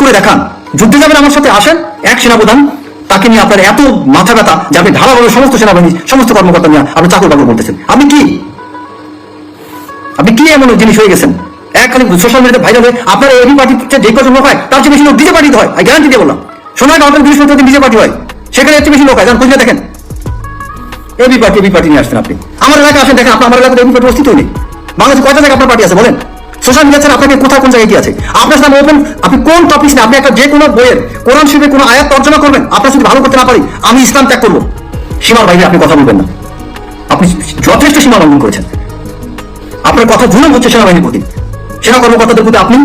করে দেখান। যুদ্ধে যাবেন আমার সাথে, আসেন। এক সেনাপ্রধান, তাকে নিয়ে আপনার এত মাথা ব্যথা যে আপনি ঢালাভাবে সমস্ত সেনাবাহিনী, সমস্ত কর্মকর্তা নিয়ে আপনি চাকর বাকর বলতেছেন আপনি কি? আপনি কি এমন জিনিস হয়ে গেছেন? এক খালি সোশ্যাল মিডিয়াতে ভাইরাল হয়ে আপনার এবি পার্টিতে যে কজন লোক হয়, তার চেয়ে বেশি লোক ডিজে পার্টিতে হয় গ্যারান্টি দিয়ে বললাম। শোনা আমাদের বৃহস্পতি দিন ডিজে পার্টি হয়, সেখানে চেয়ে বেশি লোক হয় যান দেখেন। এবি পার্টি এবি পার্টি নিয়ে আসছেন আপনি। আমার এলাকায় আসেন, দেখেন, আপনার, আমার এলাকাতে এবি পার্টি অস্তিত্ব নেই। বাংলাদেশে কয়টা জায়গায় আপনার পার্টি আছে, বলেন? সোশ্যাল মিডিয়া আপনাকে কোথাও কোন জায়গায় কি আছে? আপনার সাথে ওপেন আপনি কোন টপিক আপনি একটা যে কোনো বইয়ের, কোরআন শিবে কোনো আয়াত তর্জমা করবেন, আপনার যদি ভালো করতে না পারি, আমি ইসলাম ত্যাগ করব। সীমার বাইরে আপনি কথা বলবেন না। আপনি যথেষ্ট সীমা লঙ্ঘন করেছেন। আপনার কথা জুলুম হচ্ছে সেনাবাহিনীর প্রতি। সেনা কর্মকর্তাদের প্রতি আপনি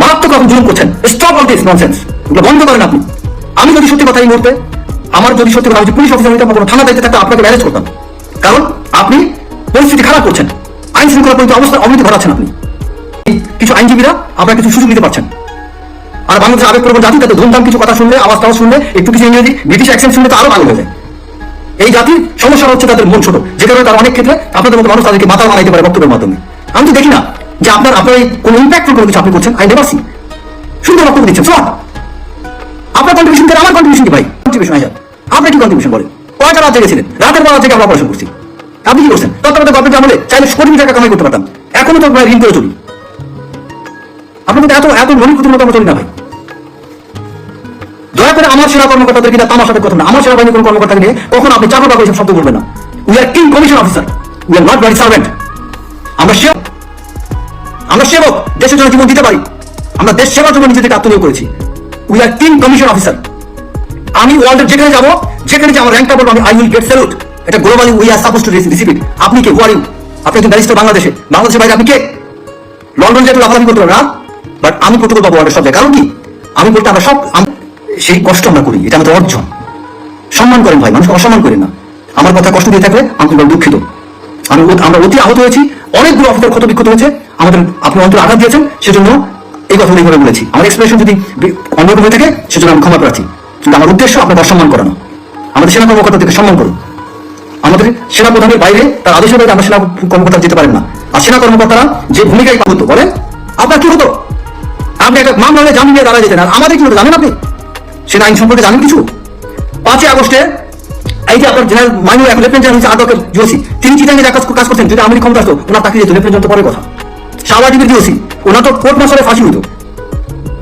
মারাত্মক রকম জুলুম করছেন। স্টপ অল দিস ননসেন্স বন্ধ করেন আপনি। আমি যদি সত্যি কথা এই মুহূর্তে, আমার যদি সত্যি কথা পুলিশ অফিসার হইতাম বা কোনো থানা দায়িত্বে থাকতে আপনাকে ম্যানেজ করতাম। কারণ আপনি পরিস্থিতি খারাপ করছেন। আইন শৃঙ্খলা পরিস্থিতি অবস্থা অবনতি ঘটাচ্ছেন আপনি। কিছু আইনজীবীরা আপনার কিছু সুযোগ নিতে পারছেন। আর বাংলাদেশের আবেগপ্রবণ জাতি তাদের ধুমধাম কিছু কথা শুনলে আওয়াজ টাওয়াজ শুনলে, একটু কিছু ইংরেজি, ব্রিটিশ অ্যাকসেন্ট শুনলে তো আরও ভালো হয়ে এই জাতির সমস্যা হচ্ছে তাদের মন ছোট। যে কারণে তার অনেক ক্ষেত্রে আপনাদের মতো মানুষ তাদেরকে মাথা বানাইতে পারে বক্তব্যের মাধ্যমে। আমি তো দেখি না যে আপনার আপনার কোনো ইম্প্যাক্টফুল কোনো কিছু আপনি করছেন। আই নেভার সি সুন্দর বক্তব্য দিচ্ছেন। সব আপনার কন্ট্রিবিউশন করে আমার কন্ট্রিবিউশন কি ভাই? কন্ট্রিবিউশন আইজার আপনি কি কন্ট্রিবিউশন করেন? কয়টা রাত জেগেছিলেন রাতের বেলা থেকে আমরা অপারেশন করছি। আপনি কি করছেন? তত্ত্বাবধায়ক গভর্নমেন্ট আমলে চাইলে কোটি টাকা কামাই করতে পারতাম। এখনও তো ঋণ করে চলি। মধ্যে এত এত মনিপুতির মতো আমরা চলি না ভাই। দয়া করে আমার সেনা কর্মকর্তাদের কিনা তামার সাথে কথা না আমার সেনাবাহিনী কোন কর্মকর্তাকে নিয়ে কখন আপনি চাকর এসব শব্দ না। We are king commission officer we are not very servant আমরা সেবক। আমরা সেবক। দেশের জন্য জীবন দিতে পারি। আমরা দেশ সেবার জন্য নিজেদেরকে আত্মনিয়োগ করেছি। We are king commission officer আমি ওয়ার্ল্ডের যেখানে যাব যেখানে যে আমার র্যাঙ্কটা বলব, আমি আই উইল গেট স্যালুট এটা globally we are suppose to receive it আপনি কে? ওয়ার আপনি একজন ব্যারিস্টার বাংলাদেশে। বাংলাদেশের বাইরে আপনি কে? লন্ডন যেটা লাফালাফি করতে পারবেন, না? বাট আমি প্রটোকল পাবো ওয়ার্ল্ডের সব জায়গায় কারণ কি? আমি বলতে আমরা সব সেই কষ্ট আমরা করি, এটা আমাদের অর্জন। সম্মান করেন ভাই, মানুষকে অসম্মান করেন না। আমার কথা কষ্ট দিয়ে থাকলে আমি বড় দুঃখিত। আমি আমরা অতি আহত হয়েছি, অনেকগুলো অফিসার ক্ষত বিক্ষত হয়েছে, আমাদের আপনি অন্তর আঘাত দিয়েছেন, সেজন্য এই কথা এইভাবে বলেছি। আমার এক্সপ্রেশন যদি অন্যরকম হয়ে থাকে, সেজন্য আমি ক্ষমা প্রার্থী। কিন্তু আমার উদ্দেশ্য আপনাকে অসম্মান করানো। আমাদের সেনা কর্মকর্তাদেরকে সম্মান করুন। আমাদের সেনা প্রধানের বাইরে তার আদেশের বাইরে আমরা সেনা কর্মকর্তা যেতে পারেন না। আর সেনা কর্মকর্তারা যে ভূমিকায় হতো বলেন আপনার কি হতো? আপনি একটা মামলা হলে জামিন নিয়ে দাঁড়া যেতেন। আর আমাদের কি জানেন আপনি? সেনা আইন সম্পর্কে জানেন কিছু? পাঁচই আগস্টে এই যে আপনার জেনারেল মাইনুল এখন লেফটেন্ট জেনারেল হচ্ছে জিওসি, তিনি চিটাঙ্গে কাজ কাজ যদি ক্ষমতা আসতো, ওনার তাকে যেত লেফটেন্ট পরের কথা। জিওসি, ওনার তো কোর্ট মাসলে ফাঁসি হইতো।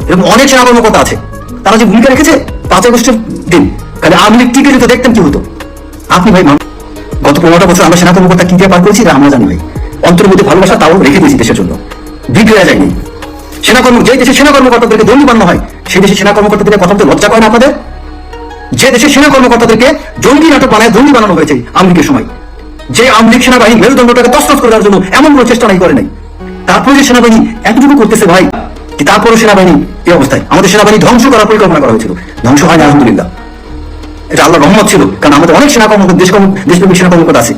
এরকম অনেক সেনা আছে। তারা যে ভূমিকা রেখেছে, পাঁচ আগস্টের দিন। কালে আওয়ামী লীগ টিকে দেখতেন কি হতো? আপনি ভাই মানুষ গত পনেরোটা বছর আমরা সেনা কর্মকর্তা কি দিয়ে পার করেছি আমরা জানি ভাই। অন্তরের মধ্যে ভালোবাসা তাও রেখে দিয়েছি দেশের জন্য। বিগড়ে যায়নি। সেনা কর্ম যে দেশে সেনা কর্মকর্তাদেরকে দণ্ডি বানানো হয় সেই দেশে সেনা কর্মকর্তাদের কথা বলতে লজ্জা করে না আপনাদের? যে দেশে সেনা কর্মকর্তাদেরকে জঙ্গি নাটক বানায় দণ্ডি বানানো হয়েছে আমলিকের সময় যে আমলিক সেনাবাহিনী মেরুদণ্ডটাকে তসতস করে দেওয়ার জন্য এমন কোনো চেষ্টা নাই করে নাই। তারপরে যে সেনাবাহিনী এতটুকু করতেছে ভাই কি তারপরে সেনাবাহিনী এই অবস্থায় আমাদের সেনাবাহিনী ধ্বংস করার পরিকল্পনা করা হয়েছিল। ধ্বংস হয়নি আলহামদুলিল্লাহ। এটা আল্লাহ রহমত ছিল কারণ আমাদের অনেক সেনা কর্মকর্তা দেশ দেশপ্রেমিক সেনা কর্মকর্তা আছে।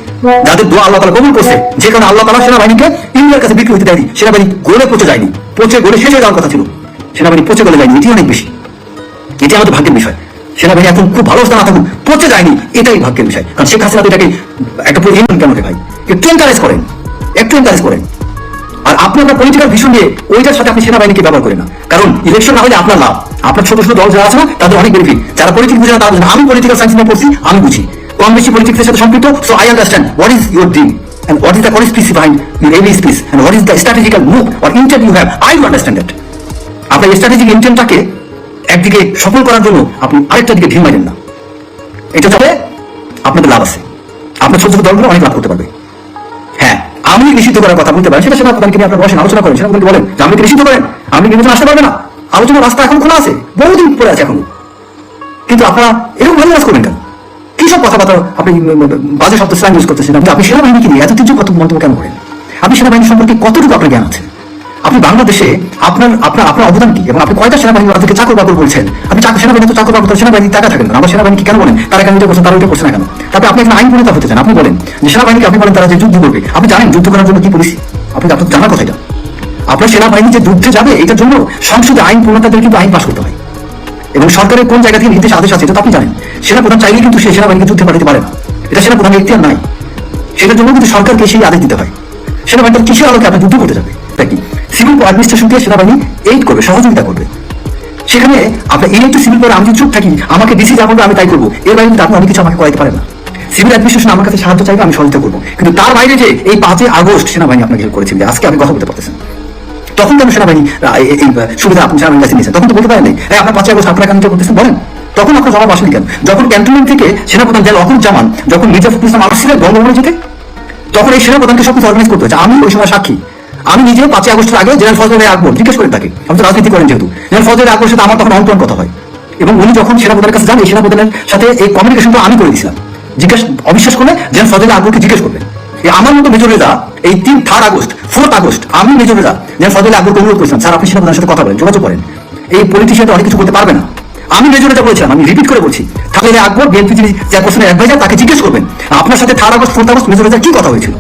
যাদের দোয়া আল্লাহ তালা কবুল করছে যে কারণে আল্লাহ তালা সেনাবাহিনীকে ইন্ডিয়ার কাছে বিক্রি হতে দেয়নি সেনাবাহিনী গোলে পচে যায়নি। পচে গোলে শেষ হয়ে যাওয়ার কথা ছিল। সেনাবাহিনী পচে গলে যায়নি, এটি অনেক বেশি। এটি আমাদের ভাগ্যের বিষয়। সেনাবাহিনী এখন খুব ভালো অবস্থা না থাকুক পচে যায়নি, এটাই ভাগ্যের বিষয়। কারণ শেখ হাসিনা এটাকে একটা পুরো ইউনিয়ন কেন ভাই। একটু এনকারেজ করেন, একটু এনকারেজ করেন। আর আপনি আপনার পলিটিক্যাল ভিশন দিয়ে ওইটার সাথে আপনি সেনাবাহিনীকে ব্যবহার করেন না। কারণ ইলেকশন না হলে আপনার লাভ। আপনার ছোট ছোট দল যারা আছে না, তাদের অনেক বেনিফিট যারা পলিটিক্স বুঝে না, তারা। আমি পলিটিক্যাল সায়েন্স নিয়ে পড়ছি, আমি বুঝি। কম বেশি পলিটিক্সের সাথে সম্পৃক্ত so I understand what is your dream and what is the core species behind your every speech and what is the strategical move or intent you have? I do understand that. আপনার strategic ইন্টেন্টটাকে একদিকে সফল করার জন্য আপনি আরেকটা দিকে ঢিল মারেন না। এটা তবে আপনাদের লাভ আছে। আপনার ছোট ছোট দলগুলো অনেক লাভ করতে পারবে। হ্যাঁ আমি নিষিদ্ধ করার কথা বলতে পারেন সেটা সেনা প্রধানকে নিয়ে আপনার বসেন, আলোচনা করেন প্রধানকে বলেন। যে আমি নিষিদ্ধ করেন? আমি নির্বাচন আসতে পারবে না? আলোচনার রাস্তা এখন খোলা আছে, বহুদিন পরে আছে এখনও। কিন্তু আপনারা এরকম ভালো কাজ করবেন কেন? কি সব কথাবার্তা আপনি বাজে শব্দ স্ল্যাং ইউজ করতেছেন? আপনি আপনি সেনাবাহিনীকে নিয়ে এত তীর্য কত মন্তব্য কেন করেন? আপনি সেনাবাহিনী সম্পর্কে কতটুকু আপনার জ্ঞান আছে? আপনি বাংলাদেশে আপনার আপনার আপনার অবদান কি? এবং আপনি কয়টা সেনাবাহিনী ওদেরকে চাকর বাকর বলছেন আপনি চাকর, সেনাবাহিনী তো চাকর বাকর সেনাবাহিনী টাকা থাকেন না। আমার সেনাবাহিনী কেন বলেন? তারা কেন এটা করছেন তারা ওইটা করছে না কেন? তারপরে আপনি একজন আইন প্রণেতা হতে চান। আপনি বলেন যে সেনাবাহিনীকে আপনি বলেন তারা যে যুদ্ধ করবে। আপনি জানেন যুদ্ধ করার জন্য কি পলিসি আপনি আপনার জানার কথা এটা। আপনার সেনাবাহিনী যে যুদ্ধে যাবে, এটার জন্য সংসদে আইন প্রণেতাদের কিন্তু আইন পাশ করতে হয়। এবং সরকারের কোন জায়গা থেকে নির্দেশ আদেশ আছে, এটা আপনি জানেন। সেনা প্রধান চাইলে কিন্তু সেই সেনাবাহিনীকে যুদ্ধে পাঠাতে পারে না। এটা সেনা প্রধানের ইতিহার নাই। সেটার জন্য কিন্তু সরকারকে সেই আদেশ দিতে হয়। সেনাবাহিনীর কিসের আলোকে আপনি যুদ্ধ করতে যাবে তাই কি? সিভিল অ্যাডমিনিস্ট্রেশনকে সেনাবাহিনী এইড করবে, সহযোগিতা করবে। সেখানে আপনার এই একটু সিভিল পরে আমি যদি চুপ থাকি, আমাকে ডিসি যা বলবে আমি তাই করব। এর বাইরে কিন্তু আপনি অনেক কিছু আমাকে করাইতে পারেন না। সিভিল অ্যাডমিনিস্ট্রেশন আমার কাছে সাহায্য চাইবে, আমি সহযোগিতা করব। কিন্তু তার বাইরে যে এই পাঁচই আগস্ট সেনাবাহিনী আপনাকে হেল্প করেছে যে আজকে আমি কথা বলতে পারতেছেন। তখন কেন সেনাবাহিনী এই সুবিধা আপনি সেনাবাহিনী নিয়েছেন। তখন তো বলতে পারেন এই আপনার পাঁচই আগস্ট আপনারা কেন করতেছেন বলেন? তখন আপনার জবাব আসেনি কেন? যখন ক্যান্টনমেন্ট থেকে সেনাপ্রধান জেল অকুর জামান, যখন মির্জা ফখরুল ইসলাম আসছিলেন বঙ্গভবনে যেতে, তখন এই সেনাপ্রধানকে সবকিছু অর্গানাইজ করতে হয়েছে। আমি ওই সময় সাক্ষী। আমি নিজে পাঁচই আগস্টের আগে জেনারেল ফজলের আকবর, জিজ্ঞেস করেন তাকে। আমি তো রাজনীতি করেন যেহেতু। জেনারেল ফজলের আকবরের সাথে আমার তখন অন্তরণ কথা হয়। এবং উনি যখন সেনাপ্রধানের কাছে যান, এই সেনাপ্রধানের সাথে এই কমিউনিকেশনটা আমি করে দিয়েছিলাম। জিজ্ঞেস অবিশ্বাস করলে জেনারেল ফজলের আকবরকে জিজ্ঞেস করবেন। এই আমার মতো মেজর রেজা এই তিন থার্ড আগস্ট ফোর্থ আগস্ট, আমি মেজর রেজা জেনারেল ফজলের আকবরকে অনুরোধ করেছিলাম স্যার, আপনি সেনাপ্রধানের সাথে কথা বলেন, যোগাযোগ করেন। এই পলিটিশিয়ানটা অনেক কিছু করতে পারবে না। আমি মেজর রেজা বলেছিলাম, আমি রিপিট করে বলছি। থাকলে আকবর বিএনপি যিনি চেয়ারপারসনের অ্যাডভাইজার তাকে জিজ্ঞেস করবেন, আপনার সাথে third August fourth August major কি কথা হয়েছিল?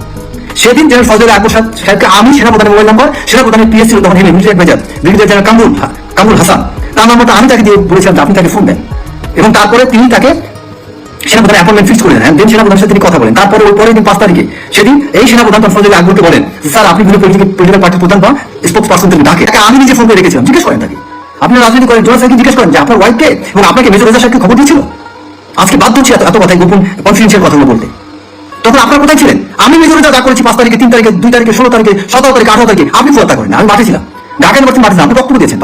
সেদিন জেনারেল ফজল আকবর সাহেব- সাহেবকে আমি সেনাপ্রধানের মোবাইল নম্বর সেনাপ্রধানের পিএস ছিল তখন হেলে military adviser brigadier general Kamrul Kamrul Hasan. তার নম্বরটা আমি তাকে দিয়ে বলেছিলাম আপনি তাকে ফোন দেন। এবং তারপরে তিনি তাকে সেনাপ্রধান অ্যাপয়েন্টমেন্ট ফিক্স করে দেন দেন সাথে তিনি কথা বলেন। তারপরে ওই পরের দিন পাঁচ তারিখে, সেদিন এই সেনাপ্রধান বলেন স্যার, আপনি পলিটিক্যাল পার্টির প্রধান বা স্পোক্স পার্সন তিনি ডাকে আমি নিজে ফোন করে রেখেছিলাম। জিজ্ঞেস করেন তাকে, আপনি রাজনীতি করেন? সাহেবকে জিজ্ঞেস করেন যে, আপনার ওয়াইফকে এবং আপনাকে মেজর সাহেবকে খবর দিয়েছিল? আজকে বাধ্য হচ্ছি এত গোপন কনফিডেন্সিয়াল কথাগুলো বলতে। তখন আপনার কোথায় ছিলেন? আমি মেজরিটা যা করেছি পাঁচ তারিখে, তিন তারিখে, দুই তারিখে, ষোলো তারিখে, সতেরো তারিখে, আঠারো তারিখে, আপনি করেন আমি মাঠে ছিলাম। ইউনিভার্সিটি মাঠে আপনি বক্তব্য দিয়েছেন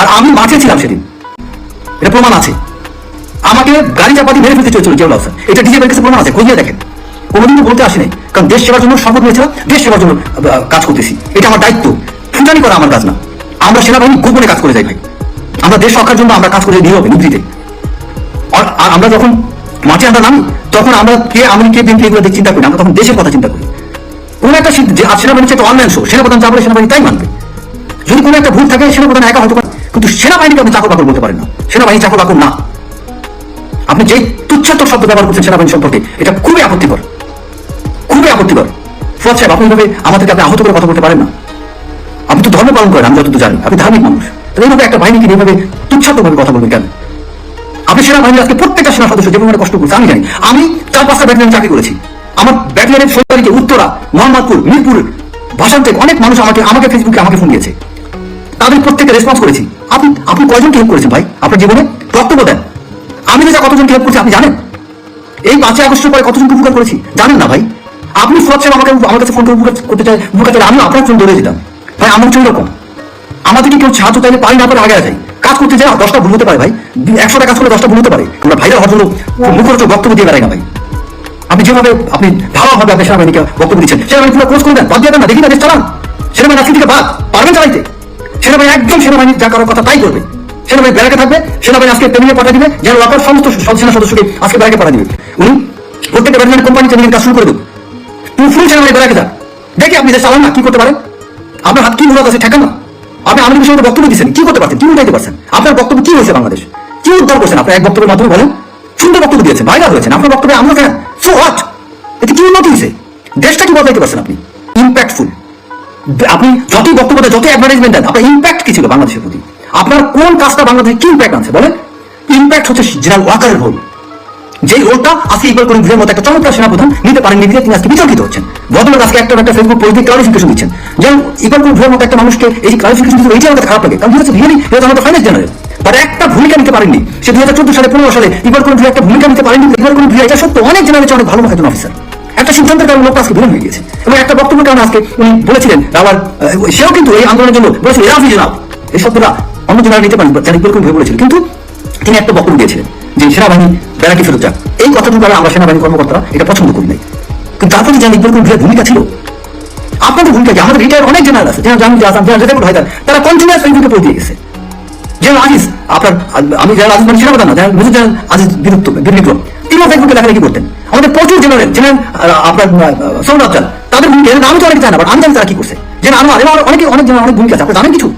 আর আমি মাঠে ছিলাম সেদিন। এটা প্রমাণ আছে। আমাকে গাড়ি চাপাতি মেরে ফেলতে চলেছিল কেউ লাভ এটা ডিজে কাছে প্রমাণ আছে খোঁজিয়ে দেখেন। কোনোদিন তো বলতে আসি নাই কারণ দেশ সেবার জন্য শপথ নিয়েছিলাম দেশ সেবার জন্য কাজ করতেছি। এটা আমার দায়িত্ব। ফুটানি করা আমার কাজ না। আমরা সেনাবাহিনী গোপনে কাজ করে যাই ভাই। আমরা দেশ রক্ষার জন্য আমরা কাজ করে যাই নীরবে নিভৃতে আর আমরা যখন মাঠে আমরা নামি, তখন আমরা কে আমি, কে বিএনপি এগুলো দিয়ে চিন্তা করি আমরা তখন দেশের কথা চিন্তা করি। কোনো একটা আর সেনাবাহিনী একটা অনলাইন শো সেনাপ্রধান যা সেনাবাহিনী তাই মানবে। যদি কোনো একটা ভুল থাকে, সেনাপ্রধান একা হয়তো পারে। কিন্তু সেনাবাহিনীকে আপনি চাকর বাকর বলতে পারেন না। সেনাবাহিনী চাকর বাকর না। আপনি যেই তুচ্ছাত্মক শব্দ ব্যবহার করছেন সেনাবাহিনী সম্পর্কে, এটা খুবই আপত্তিকর। খুবই আপত্তিকর। ফুয়াদ সাহেব, আপনি এইভাবে আমাদেরকে আপনি আহত করে কথা বলতে পারেন না। আপনি তো ধর্ম পালন করেন, আমি যতদূর জানি। আপনি ধার্মিক মানুষ। তো এইভাবে একটা বাহিনীকে এইভাবে তুচ্ছাত্মকভাবে কথা বলবেন কেন? আপনি সেনাবাহিনী আজকে প্রত্যেকটা সেনা সদস্য যে পরিমাণে কষ্ট করছে, আমি জানি। আমি চার পাঁচটা ব্যাটালিয়ন চাকরি করেছি। আমার ব্যাটালিয়নের সরকারিকে উত্তরা, মোহাম্মদপুর, মিরপুর ভাষান থেকে অনেক মানুষ আমাকে আমাকে ফেসবুকে আমাকে ফোন দিয়েছে। তাদের প্রত্যেককে রেসপন্স করেছি। আপনি আপনি কয়জনকে হেল্প করেছেন ভাই? আপনার জীবনে বক্তব্য দেন। আমি যে কতজনকে হেল্প করেছি আপনি জানেন? এই পাঁচই আগস্টের পরে কতজনকে উপকার করেছি? জানেন না ভাই। আপনি ফুয়াদ সাহেব আমাকে আমার কাছে ফোন করে উপকার করতে চাই উপকার চাইলে আমি আপনার ফোন ধরে যেতাম। ভাই, আমার চলে এরকম। আমাদেরকে কেউ সাহায্য চাইলে পারি না পারে আগে যায় কাজ করতে যায় দশটা ভুল হতে পারে ভাই। একশোটা কাজ করলে দশটা ভুল হতে পারে। আমরা ভাইরাল হওয়ার জন্য মুখরোচক বক্তব্য দিয়ে বেড়াই না ভাই। আপনি যেভাবে আপনি ভালোভাবে আপনি সেনাবাহিনীকে বক্তব্য দিচ্ছেন। সেনাবাহিনী পুরো ক্লোজ করে দেন, বাদ দিয়ে দেন না। দেখি না দেশ চালান। সেনাবাহিনী আজকে থেকে বাদ। পারবেন চালাইতে। সেনাবাহিনী একদম সেনাবাহিনী যা করার কথা তাই করবে। সেনাবাহিনী ব্যারাকে থাকবে, সেনাবাহিনী আজকে ট্রেনিংয়ে পাঠিয়ে দিবে, যেন ওয়াকার সমস্ত সেনা সদস্যকে আজকে ব্যারাকে পাঠিয়ে দিবে। উনি প্রত্যেকটা ব্যাটালিয়ন কোম্পানি ট্রেনিং কাজ শুরু করে দেবে। তুমি ফুল সেনাবাহিনী ব্যারাকে দেখি আপনি দেশ চালান না, কি করতে পারেন? আপনার হাত কি মূলত আছে, ঠেকান না। আপনি আমাদের বিষয়ে বক্তব্য দিচ্ছেন, কি করতে পারছেন? কি উঠাইতে পারছেন? আপনার বক্তব্য কি হয়েছে বাংলাদেশ? কি উদ্ধার করছেন আপনার এক বক্তব্যের মাধ্যমে বলেন। সুন্দর বক্তব্য দিয়েছেন ভাইরাল হয়েছেন আপনার বক্তব্যে আমরা কেন? সো হোয়াট এতে কি উন্নতি হয়েছে? দেশটা কি বদলাইতে পারছেন আপনি? ইম্প্যাক্টফুল আপনি যতই বক্তব্য যতই অ্যাডভার্টাইজমেন্ট দেন, আপনার ইম্প্যাক্ট কি ছিল বাংলাদেশের প্রতি? আপনার কোন কাজটা বাংলাদেশে কি ইম্প্যাক্ট আনছে, বলেন? ইম্প্যাক্ট হচ্ছে জেনারেল ওয়াকারের রোল যে রোলটা আজকে ইকবাল করিম ভুলের মতো একটা চমৎকার সেনাপ্রধান নিতে পারেননি দিলে তিনি আজকে বিতর্কিত হচ্ছেন। ভদ্রলোক আজকে একটা একটা ফেসবুক দিয়ে ক্লারিফিকেশন দিচ্ছেন। যেমন ইকবাল করিম ভুলের মতো একটা মানুষকে এই ক্লারিফিকেশন দিতে এইটা আমাদের খারাপ লাগে। কারণ হচ্ছে রিয়েলি এটা আমাদের ফাইন্যান্স জেনারেল তার একটা ভূমিকা নিতে পারেননি। সে দুই হাজার চোদ্দ সালে, পনেরো সালে ইকবাল করিম ভুলে একটা ভূমিকা নিতে পারেননি ইকবাল করিম ভুলে এটা সত্য অনেক জেনারেল অনেক ভালো একজন অফিসার একটা সিদ্ধান্তের কারণে লোকটা আজকে বিলীন হয়ে গেছে এবং একটা বক্তব্যের কারণে আজকে উনি বলেছিলেন আবার সেও কিন্তু এই আন্দোলনের জন্য বলেছিল এরাফ ইজ এনাফ এই শব্দটা অন্য জেনারেল নিতে পারেন, যারা করিম ভুলে বলেছিলেন কিন্তু তিনি একটা বক্তব্য দিয়েছিলেন যে সেনাবাহিনী ব্যারাকি ফেরত যাক। এই কথাটুকু আর আমরা সেনাবাহিনী কর্মকর্তারা এটা পছন্দ করি নাই। কিন্তু তারপরে যে ইকবাল করিম ভূমিকা ছিল, আপনাদের ভূমিকা কি? আমাদের রিটায়ার অনেক জেনারেল আছে যেমন জামিল আসাম যেমন জেতেবুল হায়দার, তারা কন্টিনিউয়াস পোস্ট দিয়ে গেছে। যেমন আজিজ, আপনার, আমি যারা আজিজ মানে সেনাপ্রধান না যারা মেজর জেনারেল আজিজ বিরুদ্ধ বিরুদ্ধ তিনিও ফেসবুকে লেখালেখি করতেন। আমাদের প্রচুর জেনারেল জেনারেল আপনার সৌরভ আফজাল, তাদের ভূমিকা নাম তো অনেক জানে বাট আমি জানি তারা কি করছে। যেন আনোয়ার এবার অনেকে, অনেক জেনারেল অনেক ভূমিকা আছে, আপনি জানেন কিছু?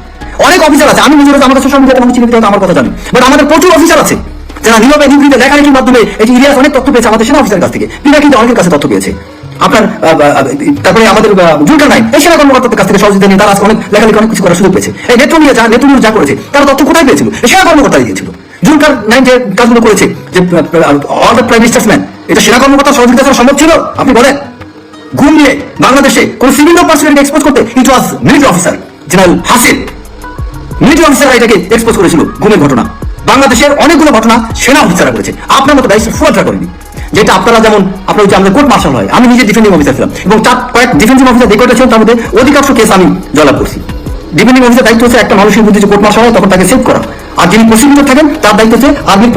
অনেক অফিসার আছে। আমি নিজের আমার সোশ্যাল মিডিয়াতে আমি চিনি আমার কথা জানি। বাট আমাদের প্রচুর অফিসার আছে। যারা নীরবে নিভৃতে লেখালেখির মাধ্যমে এই যে ইলিয়াস অনেক তথ্য পেয়েছে আমাদের সেনা অফিসারের কাছ থেকে। পিনা কিন্তু অনেকের কাছে তথ্য পেয়েছে। আপনার তারপরে আমাদের জুলকার নাই এই সেনা কর্মকর্তাদের কাছ থেকে সহযোগিতা নিয়ে তারা অনেক লেখালেখি, অনেক কিছু করার সুযোগ পেয়েছে। এই নেত্র নিয়ে যা নেত্র যা করেছে, তারা তথ্য কোথায় পেয়েছিল? এই সেনা কর্মকর্তাই দিয়েছিল। জুলকার নাইন যে কাজগুলো করেছে, যে all the prime ministers man এটা সেনা কর্মকর্তা সহযোগিতা ছাড়া সম্ভব ছিল? আপনি বলেন। ঘুম নিয়ে বাংলাদেশে কোন সিভিল পার্সোনালিটি এক্সপোজ করতে it was military officer general Hasin অফিসাররা এটাকে এক্সপোজ করেছিল ঘুমের ঘটনা। বাংলাদেশের অনেকগুলো ঘটনা সেনা অফিসাররা করেছে। আপনার মতো দায়িত্ব ফুয়াটরা করেনি। যেটা আপনারা যেমন, আপনার যে আমাদের কোর্ট মার্শাল হয়, আমি নিজে ডিফেন্ডিং অফিসার ছিলাম এবং তার কয়েক ডিফেন্সিভ অফিসার যে কয়েকটা ছিল তার মধ্যে অধিকাংশ কেস আমি জয়লাভ করছি। ডিফেন্ডিং অফিসার দায়িত্ব হচ্ছে একটা মানুষের মধ্যে যে কোর্ট মার্শাল হয়, তখন তাকে সেভ করা। আর যিনি প্রসিকিউটর থাকেন, তার দায়িত্ব হচ্ছে আর্মির